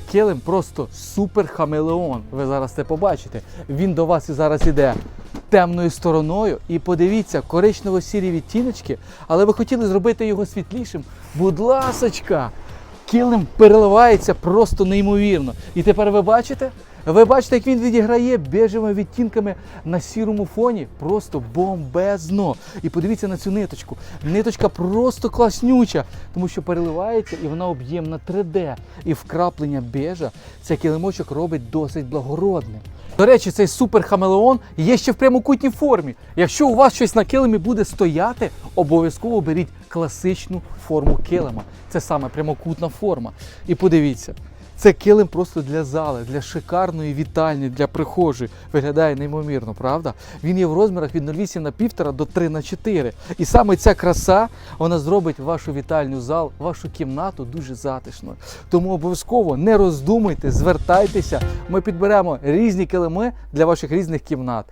Килим просто супер хамелеон. Ви зараз це побачите. Він до вас і зараз іде темною стороною. І подивіться, коричнево-сірі відтіночки, але ви хотіли зробити його світлішим. Будь ласочка! Килим переливається просто неймовірно. І тепер ви бачите? Ви бачите, як він відіграє біжими відтінками на сірому фоні. Просто бомбезно. І подивіться на цю ниточку. Ниточка просто класнюча, тому що переливається і вона об'ємна 3D. І вкраплення біжа цей килимочок робить досить благородним. До речі, цей супер хамелеон є ще в прямокутній формі. Якщо у вас щось на килимі буде стояти, обов'язково беріть класичну форму килима. Це саме прямокутна форма. І подивіться. Це килим просто для зали, для шикарної вітальні, для прихожої. Виглядає неймовірно, правда? Він є в розмірах від 0,8 на 1,5 до 3 на 4. І саме ця краса вона зробить вашу вітальню зал, вашу кімнату дуже затишною. Тому обов'язково не роздумуйте, звертайтеся. Ми підберемо різні килими для ваших різних кімнат.